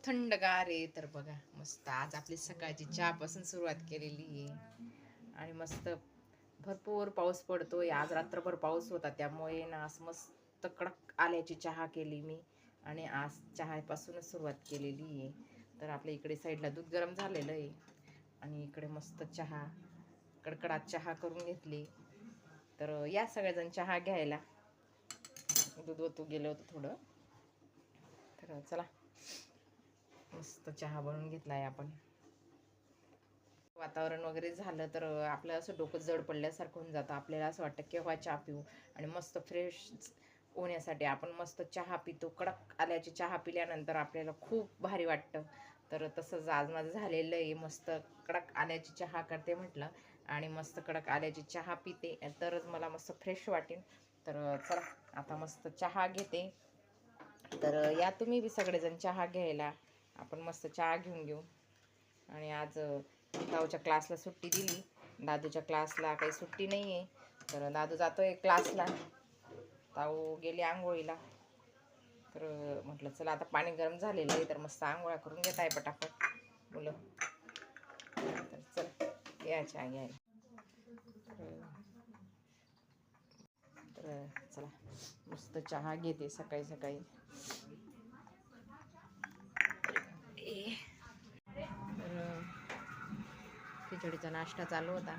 खूप थंडगार आहे. तर बघा मस्त आज आपली सकाळची चहापासून सुरुवात केलेली आहे. आणि मस्त भरपूर पाऊस पडतोय. आज रात्रभर पाऊस होता त्यामुळे ना आज मस्त कडक आल्याची चहा केली मी. आणि आज चहापासूनच सुरुवात केलेली आहे. तर आपल्या इकडे साईडला दूध गरम झालेलं आहे. आणि इकडे मस्त चहा कडकडात चहा करून घेतली. तर या सगळेजण चहा घ्यायला. दूध ओतू गेलं होतं थोडं. तर चला. मस्त चहा बनवून घेतला आहे आपण. वातावरण वगैरे झालं तर आपलं असं डोकं जड पडल्यासारखं होऊन जातं. आपल्याला असं वाटतं केव्हा चहा पिऊ. आणि मस्त फ्रेश होण्यासाठी आपण मस्त चहा पितो. कडक आल्याची चहा पिल्यानंतर आपल्याला खूप भारी वाटतं. तर तसंच आज माझं झालेलं आहे. मस्त कडक आल्याची चहा करते म्हटलं. आणि मस्त कडक आल्याची चहा पिते. तरच मला मस्त फ्रेश वाटेल तर चला आता मस्त चहा घेते. तर या तुम्ही बी सगळेजण चहा घ्यायला. आपण मस्त चहा घेऊन घेऊ. आणि आज ताऊच्या क्लासला सुट्टी दिली. दादूच्या क्लासला काही सुट्टी नाही आहे तर दादू जातोय क्लासला ताऊ गेली आंघोळीला. तर म्हटलं चला आता पाणी गरम झालेलं आहे तर मस्त आंघोळा करून घेत आहे पटापट. मुलं. तर चल या चहा घ्यायला. तर चला मस्त चहा घेते सकाळी सकाळी ए, तर खिचडीचा नाश्ता चालू होता.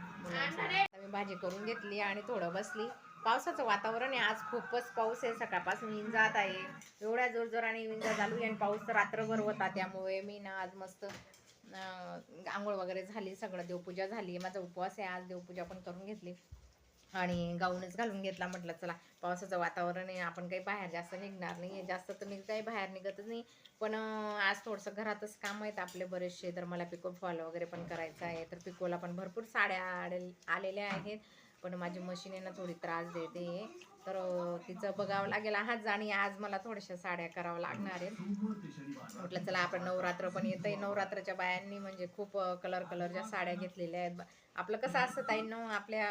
मी भाजी करून घेतली आणि थोडं बसली. पावसाचं वातावरण आहे आज खूपच पाऊस आहे. सकाळपासून विंजात जात आहे. एवढ्या जोरजोराने विंजा चालू आहे आणि पाऊस रात्रभर होता. त्यामुळे मी ना आज मस्त अं, आंघोळ वगैरे झाली सगळं देवपूजा झाली. माझा उपवास आहे आज देवपूजा पण करून घेतली. आणि गाऊनच घालून घेतला म्हटलं चला पावसाचं वातावरण आहे आपण काही बाहेर जास्त निघणार नाही जास्त तर मी काही बाहेर निघतच नाही. पण आज थोडंसं घरातच काम आहेत आपले बरेचसे तर मला पिको फॉल वगैरे पण करायचं आहे तर पिकोला पण भरपूर साड्या आलेल्या आहेत. पण माझी मशीन आहे ना थोडी त्रास देते. तर तिचं बघावं लागेल आज आणि आज मला थोड्याशा साड्या करावं लागणार आहेत. म्हटलं चला आपण नवरात्र पण येत आहे नवरात्राच्या बायांनी म्हणजे खूप कलर कलरच्या साड्या घेतलेल्या आहेत. आपलं कसं असतं ताईंनो आपल्या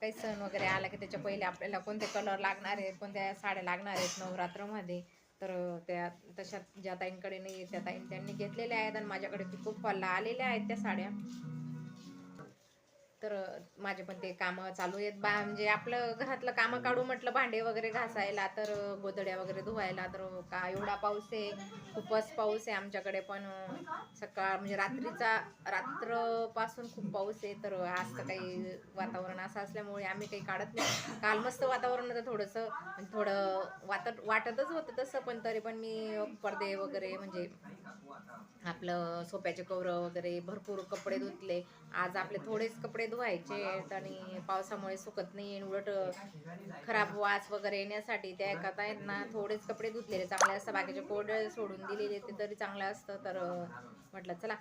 काही सण वगैरे आला की त्याच्या पहिले आपल्याला कोणते कलर लागणार आहेत कोणत्या साड्या लागणार आहेत नवरात्रमध्ये तर त्या तशा ज्या ताईंकडे नाही आहेत, त्या ताईं त्यांनी घेतलेल्या आहेत आणि माझ्याकडे खूप फॉलला आलेल्या आहेत त्या साड्या. तर माझे पण ते कामं चालू आहेत. बा म्हणजे आपलं घरातलं कामं काढू म्हटलं भांडे वगैरे घासायला तर गोदड्या वगैरे धुवायला तर का एवढा पाऊस आहे. खूपच पाऊस आहे आमच्याकडे पण सकाळ म्हणजे रात्रीचा रात्रपासून खूप पाऊस आहे. तर आज तर काही वातावरण असं असल्यामुळे आम्ही काही काढत नाही. काल मस्त वातावरण होतं थोडंसं थोडं वाटत वाटतच होतं तसं पण तरी पण मी पडदे वगैरे म्हणजे आपलं सोप्याचे कवरं वगैरे भरपूर कपडे धुतले. आज आपले थोडेच कपडे धुवायचे आहेत आणि पावसामुळे सुकत नाही उलट खराब वास वगैरे येण्यासाठी त्या एकात आहेत ना थोडेच कपडे धुतलेले. चांगले असतात. बाकीचे कोरडे सोडून दिलेले ते तरी चांगलं असतं. तर म्हटलं चला.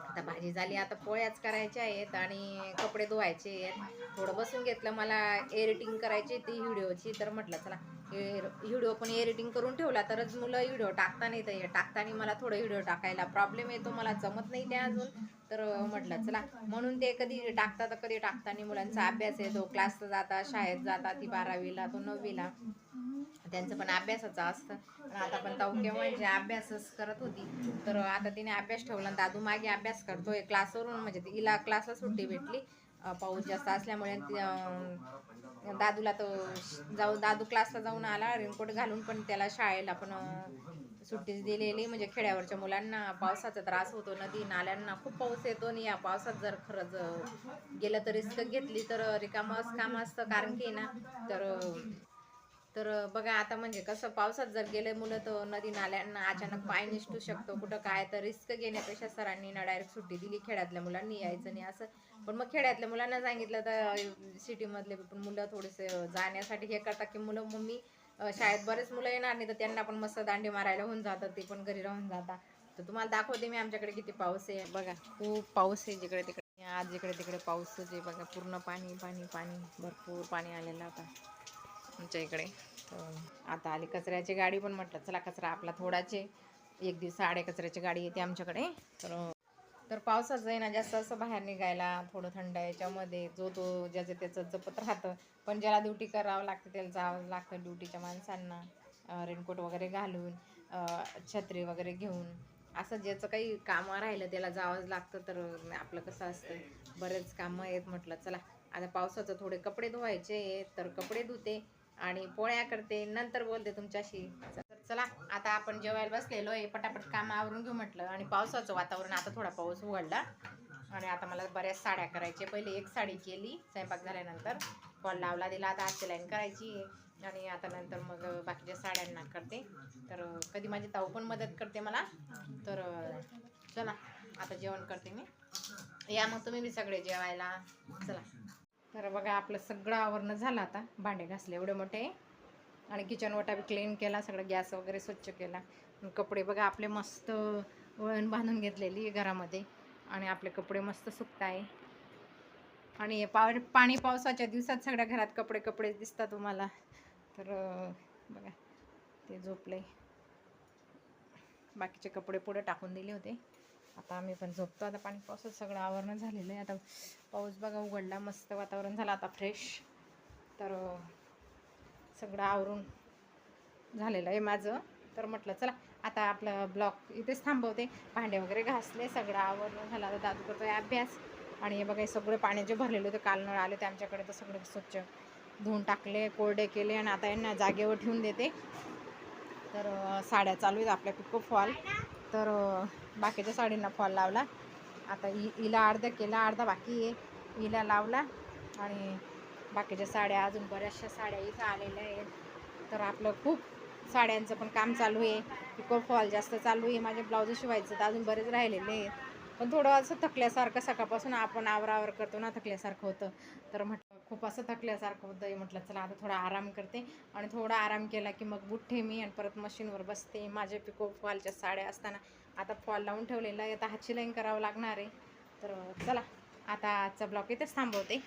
आता भाजी झाली. आता पोळ्याच करायच्या आहेत आणि कपडे धुवायचे आहेत. थोडं बसून घेतलं मला. एडिटिंग करायची ती व्हिडिओची. तर म्हटलं चला. व्हिडिओ पण एडिटिंग करून ठेवला तरच मुलं व्हिडिओ टाकता नाही तर टाकताना मला थोडं व्हिडिओ टाकायला प्रॉब्लेम येतो मला जमत नाही ते अजून. तर म्हटलं चला. म्हणून ते कधी टाकता तर कधी टाकताना मुलांचा अभ्यास येतो. क्लास क्लासला जाता शाळेत जाता ती बारावीला तो नववीला. त्यांचं पण अभ्यासाचं असतं. पण आता पण ताऊ म्हणजे अभ्यासच करत होती. तर आता तिने अभ्यास ठेवला दादू मागे अभ्यास करतोय. क्लासवरून म्हणजे तिला क्लासला सुट्टी भेटली. पाऊस जास्त असल्यामुळे दादूला तो जाऊ दादू क्लासला जाऊन आला रेनकोट घालून पण त्याला शाळेला पण सुट्टीच दिलेली. म्हणजे खेड्यावरच्या मुलांना पावसाचा त्रास होतो नदी नाल्यांना खूप पाऊस येतो आणि या पावसात जर खरंच गेलं तर रिस्क घेतली तर रिकामच काम असतं. कारण की ना तर तर बघा आता म्हणजे कसं पावसात जर गेले मुलं तर नदी नाल्यांना अचानक पाय निसटू शकतो. कुठं काय तर रिस्क घेण्यापेक्षा सरांनी ना डायरेक्ट सुट्टी दिली खेड्यातल्या मुलांनी यायचं नाही असं. पण मग खेड्यातल्या मुलांना सांगितलं तर सिटीमधले पण मुलं थोडेसे जाण्यासाठी हे करतात की मुलं मम्मी शाळेत बरेच मुलं येणार नाही तर त्यांना पण मस्त दांडी मारायला होऊन जातात ते पण घरी राहून जातात. तर तुम्हाला दाखवते मी आमच्याकडे किती पाऊस आहे. बघा खूप पाऊस आहे जिकडे तिकडे. आज जिकडे तिकडे पाऊसच आहे. बघा पूर्ण पाणी पाणी पाणी भरपूर पाणी आलेलं आता. आमच्या इकडे. तर आता आली कचऱ्याची गाडी पण म्हटलं चला कचरा आपला थोडाचे एक दिवस आडे कचऱ्याची गाडी येते आमच्याकडे. तर तर पावसाचं आहे ना जास्त असं बाहेर निघायला थोडं थंड याच्यामध्ये जो तो ज्याचं त्याचं जपत राहतं. पण ज्याला ड्युटी करावं लागतं त्याला जावं लागतं ड्युटीच्या माणसांना. रेनकोट वगैरे घालून छत्री वगैरे घेऊन. असं ज्याचं काही कामं राहिलं त्याला जावंच लागतं. तर आपलं कसं असतं बरेच कामं आहेत म्हटलं चला. आता पावसाचं थोडे कपडे धुवायचे तर कपडे धुते. आणि पोळ्या करते नंतर बोलते तुमच्याशी. तर चला आता आपण जेवायला बसलेलो आहे. पटापट काम आवरून घेऊ म्हटलं आणि पावसाचं वातावरण आता थोडा पाऊस उघडला. आणि आता मला बऱ्याच साड्या करायचे पहिले एक साडी केली स्वयंपाक झाल्यानंतर. कॉल लावला दिला. आता आजची लाईन करायची आणि आता नंतर मग बाकीच्या साड्यांना करते. तर कधी माझी ताऊ पण मदत करते मला. तर चला आता जेवण करते मी. या मग तुम्ही बी सगळे जेवायला. चला. तर बघा आपलं सगळं आवरणं झालं आता. भांडे घासले एवढे मोठे. आणि किचनवटा बी क्लीन केला सगळं गॅस वगैरे स्वच्छ केला. कपडे बघा आपले मस्त वळण बांधून घेतलेली आहे घरामध्ये. आणि आपले कपडे मस्त सुकत आहे आणि पा पाणी पावसाच्या दिवसात सगळ्या घरात कपडे कपडे दिसतात तुम्हाला. तर बघा ते झोपले बाकीचे कपडे पुढे टाकून दिले होते. आता आम्ही पण झोपतो. आता पाणी पावसात सगळं आवरणं झालेलं आहे. आता पाऊस बघा उघडला मस्त वातावरण झालं आता फ्रेश तर सगळं आवरून झालेलं आहे माझं. तर म्हटलं चला आता आपलं ब्लॉक इथेच थांबवते. भांडे वगैरे घासले सगळं आवरून झालं. आता दादू आहे अभ्यास. आणि हे बघा हे सगळे जे भरलेले होते काल नळ आले ते आमच्याकडे तर सगळे स्वच्छ धुवून टाकले कोरडे केले. आणि आता यांना जागेवर ठेवून देते. तर साड्या चालू आहेत. आपल्या पिको फॉल. तर बाकीच्या साडींना फॉल लावला. आता इ हिला अर्धा केला अर्धा बाकी आहे. हिला लावला आणि बाकीच्या साड्या अजून बऱ्याचशा साड्या इथं आलेल्या आहेत. तर आपलं खूप साड्यांचं पण काम चालू आहे. पिको फॉल जास्त चालू आहे. माझे ब्लाऊज शिवायचं तर अजून बरेच राहिलेले आहेत. पण थोडं असं थकल्यासारखं सकाळपासून आपण आवरावर करतो ना थकल्यासारखं होतं. तर म्हटलं खूप असं थकल्यासारखं होतं. आहे म्हटलं चला आता थोडा आराम करते. आणि थोडा आराम केला की मग बुठ्ठे मी आणि परत मशीनवर बसते. माझे पिको फॉलच्या साड्या असताना आता फॉल लावून ठेवलेला आहे. आता हाची लाईन करावं लागणार आहे. तर चला आता आजचा ब्लॉग इथेच थांबवते.